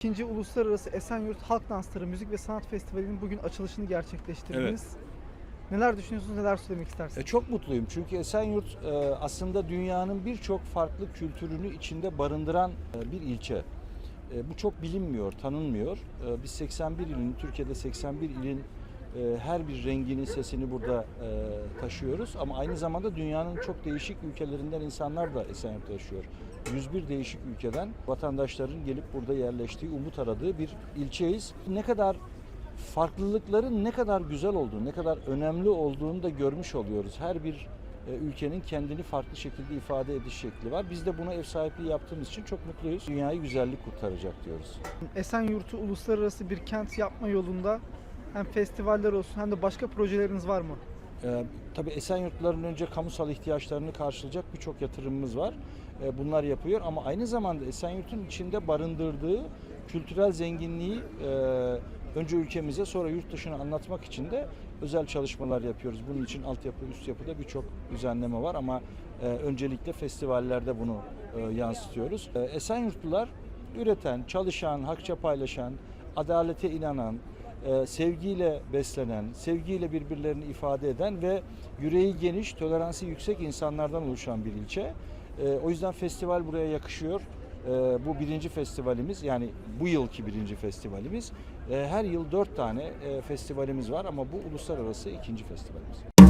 İkinci Uluslararası Esenyurt Halk Dansları Müzik ve Sanat Festivali'nin bugün açılışını gerçekleştirdiniz. Neler düşünüyorsunuz, neler söylemek E, istersiniz? çok mutluyum çünkü Esenyurt e, aslında dünyanın birçok farklı kültürünü içinde barındıran e, bir ilçe. E, bu çok bilinmiyor, tanınmıyor. E, biz 81 ilin, Türkiye'de 81 ilin e, her bir rengini, sesini burada e, taşıyoruz. Ama aynı zamanda dünyanın çok değişik ülkelerinden insanlar da Esenyurt'ta yaşıyor. 101 değişik ülkeden vatandaşların gelip burada yerleştiği, umut aradığı bir ilçeyiz. Ne kadar farklılıkların ne kadar güzel olduğunu, ne kadar önemli olduğunu da görmüş oluyoruz. Her bir e, ülkenin kendini farklı şekilde ifade ediş şekli var. Biz de buna ev sahipliği yaptığımız için çok mutluyuz. Dünyayı güzellik kurtaracak diyoruz. Esenyurt'u uluslararası bir kent yapma yolunda hem festivaller olsun hem de başka projeleriniz var mı? Ee, tabii Esenyurtluların önce kamusal ihtiyaçlarını karşılayacak birçok yatırımımız var. Ee, bunlar yapıyor ama aynı zamanda Esenyurt'un içinde barındırdığı kültürel zenginliği e, önce ülkemize sonra yurt dışına anlatmak için de özel çalışmalar yapıyoruz. Bunun için altyapı, üst yapıda birçok düzenleme var ama e, öncelikle festivallerde bunu e, yansıtıyoruz. E, Esenyurtlular üreten, çalışan, hakça paylaşan, adalete inanan, e, sevgiyle beslenen, sevgiyle birbirlerini ifade eden ve yüreği geniş, toleransı yüksek insanlardan oluşan bir ilçe. E, o yüzden festival buraya yakışıyor. E, bu birinci festivalimiz yani bu yılki birinci festivalimiz. Her yıl dört tane festivalimiz var ama bu uluslararası ikinci festivalimiz.